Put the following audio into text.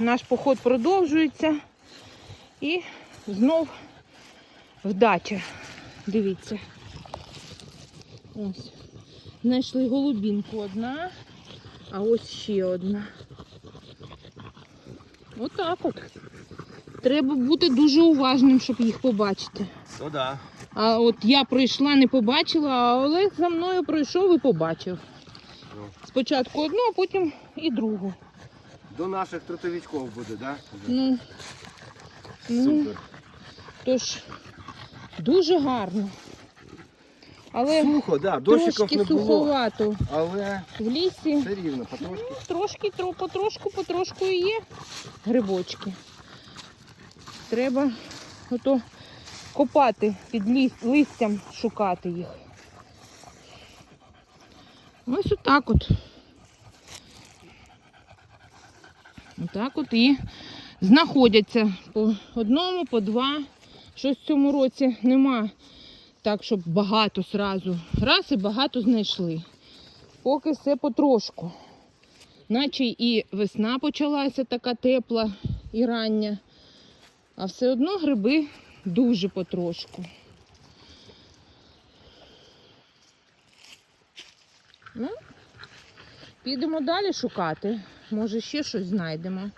наш поход продовжується. І знов вдача. Дивіться. Ось. Знайшли голубінку одна, а ось ще одна. Отак от. Треба бути дуже уважним, щоб їх побачити. Ну да. А от я пройшла, не побачила, а Олег за мною пройшов і побачив. Ну. Спочатку одну, а потім і другу. До наших трутовичков буде, да? Вже. Ну, ну Супер. тож дуже гарно. Але Сухо, да, дощиків трошки не було, суховато але в лісі. все рівно, потрошки. Ну, трошки, тро- потрошку, потрошку і є грибочки. Треба ото копати під ліс, листям, шукати їх. Ось отак от. Отак от і знаходяться по одному, по два. Щось в цьому році нема так, щоб багато сразу. Раз і багато знайшли. Поки все потрошку. Наче і весна почалася така тепла і рання, а все одно гриби дуже потрошку. Ну, підемо далі шукати. Може, ще щось знайдемо.